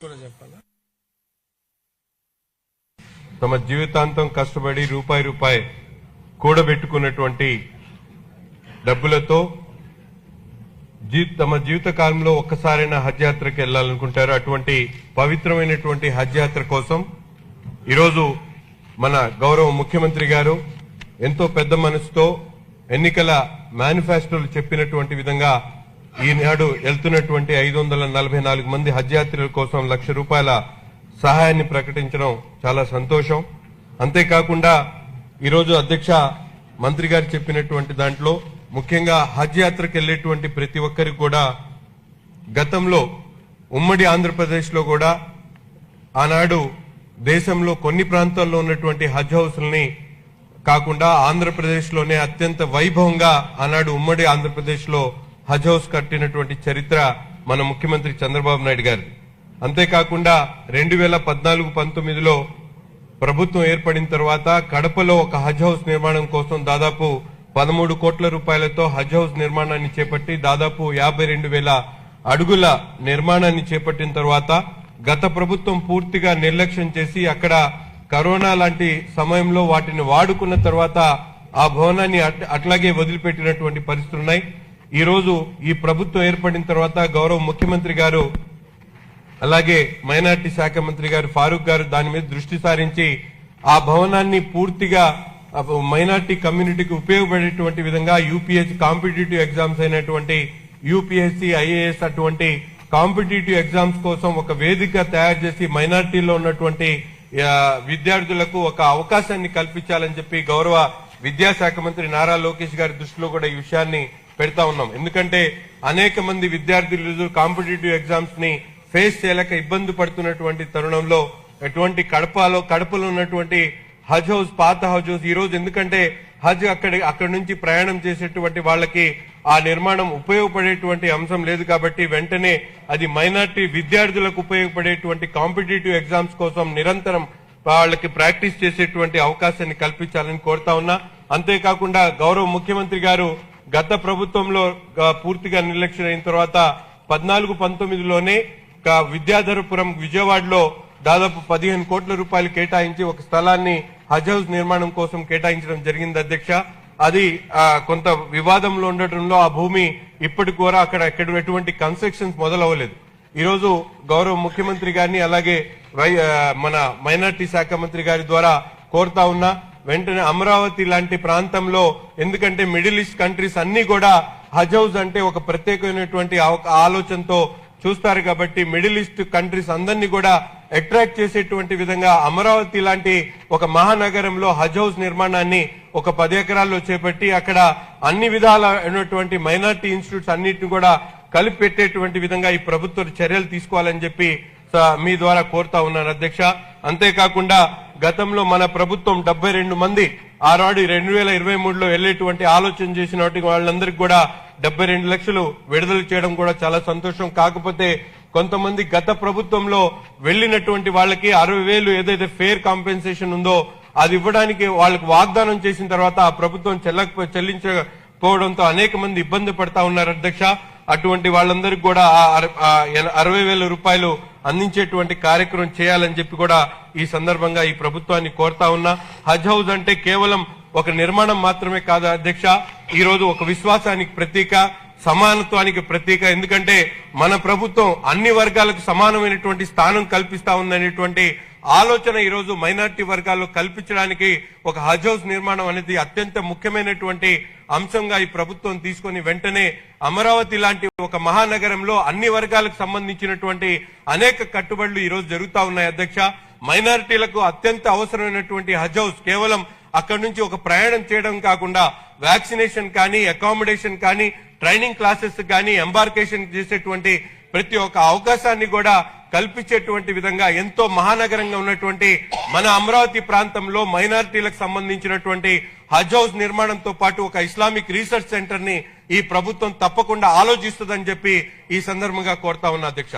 కూడా చెప్పాలా? తమ జీవితాంతం కష్టపడి రూపాయి రూపాయి కూడబెట్టుకున్నటువంటి డబ్బులతో జీ- తమ జీవిత కాలంలో ఒక్కసారైనా హజ్ యాత్రకి వెళ్ళాలనుకుంటారు అటువంటి పవిత్రమైనటువంటి హజ్ యాత్ర కోసం ఈరోజు మన గౌరవ ముఖ్యమంత్రి గారు ఎంతో పెద్ద మనసుతో ఎన్నికల మేనిఫెస్టోలు చెప్పినటువంటి విధంగా ఈనాడు వెళ్తున్నటువంటి ఐదు వందల నలభై నాలుగు మంది హజ్ యాత్రికుల కోసం లక్ష రూపాయల సహాయాన్ని ప్రకటించడం చాలా సంతోషం. అంతేకాకుండా ఈరోజు అధ్యక్ష మంత్రి గారు చెప్పినటువంటి దాంట్లో ముఖ్యంగా హజ్ యాత్రకు వెళ్ళేటువంటి ప్రతి ఒక్కరికి కూడా గతంలో ఉమ్మడి ఆంధ్రప్రదేశ్లో కూడా ఆనాడు దేశంలో కొన్ని ప్రాంతాల్లో ఉన్నటువంటి హజ్ హౌస్లని కాకుండా ఆంధ్రప్రదేశ్లోనే అత్యంత వైభవంగా ఆనాడు ఉమ్మడి ఆంధ్రప్రదేశ్లో హజ్ హౌస్ కట్టినటువంటి చరిత్ర మన ముఖ్యమంత్రి చంద్రబాబు నాయుడు గారి అంతేకాకుండా రెండు వేల పద్నాలుగు పంతొమ్మిదిలో ప్రభుత్వం ఏర్పడిన తర్వాత కడపలో ఒక హజ్ హౌస్ నిర్మాణం కోసం దాదాపు పదమూడు కోట్ల రూపాయలతో హజ్ హౌస్ నిర్మాణాన్ని చేపట్టి దాదాపు యాభై రెండు వేల అడుగుల నిర్మాణాన్ని చేపట్టిన తర్వాత గత ప్రభుత్వం పూర్తిగా నిర్లక్ష్యం చేసి అక్కడ కరోనా లాంటి సమయంలో వాటిని వాడుకున్న తర్వాత ఆ భవనాన్ని అట్- అట్లాగే వదిలిపెట్టినటువంటి పరిస్థితులున్నాయి. ఈరోజు ఈ ప్రభుత్వం ఏర్పడిన తర్వాత గౌరవ ముఖ్యమంత్రి గారు అలాగే మైనార్టీ శాఖ మంత్రి గారు ఫారూక్ గారు దాని మీద దృష్టి సారించి ఆ భవనాన్ని పూర్తిగా మైనార్టీ కమ్యూనిటీకి ఉపయోగపడేటువంటి విధంగా యూపీఎస్ కాంపిటేటివ్ ఎగ్జామ్స్ అయినటువంటి యూపీఎస్సీ ఐఏఎస్ అటువంటి కాంపిటేటివ్ ఎగ్జామ్స్ కోసం ఒక వేదిక తయారు చేసి మైనార్టీలో ఉన్నటువంటి విద్యార్థులకు ఒక అవకాశాన్ని కల్పించాలని చెప్పి గౌరవ విద్యాశాఖ మంత్రి నారా లోకేష్ గారి దృష్టిలో కూడా ఈ విషయాన్ని పెడతా ఉన్నాం. ఎందుకంటే అనేక మంది విద్యార్థులు కాంపిటేటివ్ ఎగ్జామ్స్ని ఫేస్ చేయలేక ఇబ్బంది పడుతున్నటువంటి తరుణంలో ఎటువంటి కడపలో కడపలో ఉన్నటువంటి హజ్ హౌస్ పాత హజ్ హౌస్ ఈ రోజు ఎందుకంటే హజ్ అక్కడ అక్కడ నుంచి ప్రయాణం చేసేటువంటి వాళ్ళకి ఆ నిర్మాణం ఉపయోగపడేటువంటి అంశం లేదు కాబట్టి వెంటనే అది మైనార్టీ విద్యార్థులకు ఉపయోగపడేటువంటి కాంపిటేటివ్ ఎగ్జామ్స్ కోసం నిరంతరం వాళ్ళకి ప్రాక్టీస్ చేసేటువంటి అవకాశాన్ని కల్పించాలని కోరుతా ఉన్నా. అంతేకాకుండా గౌరవ ముఖ్యమంత్రి గారు గత ప్రభుత్వంలో పూర్తిగా నిర్లక్ష్యం అయిన తర్వాత పద్నాలుగు పంతొమ్మిదిలోనే విద్యాధరపురం విజయవాడలో దాదాపు పదిహేను కోట్ల రూపాయలు కేటాయించి ఒక స్థలాన్ని హజ్ హౌస్ నిర్మాణం కోసం కేటాయించడం జరిగింది అధ్యక్ష. అది కొంత వివాదంలో ఉండటంలో ఆ భూమి ఇప్పటికి కూడా అక్కడ ఎక్కడ ఎటువంటి కన్స్ట్రక్షన్స్ మొదలవ్వలేదు. ఈరోజు గౌరవ ముఖ్యమంత్రి గారిని అలాగే మన మైనార్టీ శాఖ మంత్రి గారి ద్వారా కోరుతా ఉన్నా వెంటనే అమరావతి లాంటి ప్రాంతంలో ఎందుకంటే మిడిల్ ఈస్ట్ కంట్రీస్ అన్ని కూడా హజ్ హౌస్ అంటే ఒక ప్రత్యేకమైనటువంటి ఆలోచనతో చూస్తారు కాబట్టి మిడిల్ ఈస్ట్ కంట్రీస్ అందరినీ కూడా అట్రాక్ట్ చేసేటువంటి విధంగా అమరావతి లాంటి ఒక మహానగరంలో హజ్ హౌస్ నిర్మాణాన్ని ఒక పది ఎకరాల్లో చేపట్టి అక్కడ అన్ని విధాలైనటువంటి మైనార్టీ ఇన్స్టిట్యూట్స్ అన్నిటిని కూడా కలిపి పెట్టేటువంటి విధంగా ఈ ప్రభుత్వ చర్యలు తీసుకోవాలని చెప్పి మీ ద్వారా కోరుతా ఉన్నాను అధ్యక్ష. అంతేకాకుండా గతంలో మన ప్రభుత్వం డెబ్బై రెండు మంది ఆనాడు రెండు వేల ఇరవై మూడులో వెళ్ళేటువంటి ఆలోచన చేసిన వాళ్ళందరికీ కూడా డెబ్బై రెండు లక్షలు విడుదల చేయడం కూడా చాలా సంతోషం. కాకపోతే కొంతమంది గత ప్రభుత్వంలో వెళ్ళినటువంటి వాళ్ళకి అరవై వేలు ఏదైతే ఫేర్ కాంపెన్సేషన్ ఉందో అది ఇవ్వడానికి వాళ్ళకి వాగ్దానం చేసిన తర్వాత ఆ ప్రభుత్వం చెల్లకపో చెల్లించకపోవడంతో అనేక మంది ఇబ్బంది పడతా ఉన్నారు అధ్యక్ష. అటువంటి వాళ్ళందరికీ కూడా అర- అరవై వేల రూపాయలు అందించేటువంటి కార్యక్రమం చేయాలని చెప్పి కూడా ఈ సందర్భంగా ఈ ప్రభుత్వాన్ని కోరుతా ఉన్నా. హజ్ హౌస్ అంటే కేవలం ఒక నిర్మాణం మాత్రమే కాదు అధ్యక్ష. ఈ రోజు ఒక విశ్వాసానికి ప్రతీక. సమానత్వానికి ప్రతీక ఎందుకంటే మన ప్రభుత్వం అన్ని వర్గాలకు సమానమైనటువంటి స్థానం కల్పిస్తా ఉందనేటువంటి ఆలోచన ఈరోజు మైనార్టీ వర్గాల్లో కల్పించడానికి ఒక హజ్ హౌస్ నిర్మాణం అనేది అత్యంత ముఖ్యమైనటువంటి అంశంగా ఈ ప్రభుత్వం తీసుకుని వెంటనే అమరావతి లాంటి ఒక మహానగరంలో అన్ని వర్గాలకు సంబంధించినటువంటి అనేక కట్టుబడులు ఈరోజు జరుగుతూ జరుగుతా ఉన్నాయి అధ్యక్ష. మైనారిటీలకు అత్యంత అవసరమైనటువంటి హజ్ హౌస్ కేవలం అక్కడి నుంచి ఒక ప్రయాణం చేయడం కాకుండా వ్యాక్సినేషన్ కానీ అకామిడేషన్ కానీ ట్రైనింగ్ క్లాసెస్ కానీ ఎంబార్కేషన్ చేసేటువంటి ప్రతి ఒక్క అవకాశాన్ని కూడా కల్పించేటువంటి విధంగా ఎంతో మహానగరంగా ఉన్నటువంటి మన అమరావతి ప్రాంతంలో మైనారిటీలకు సంబంధించినటువంటి హజ్ హౌస్ నిర్మాణంతో పాటు ఒక ఇస్లామిక్ రీసెర్చ్ సెంటర్ని ఈ ప్రభుత్వం తప్పకుండా ఆలోచిస్తుందని చెప్పి ఈ సందర్భంగా కోరుతా ఉన్నా అధ్యక్ష.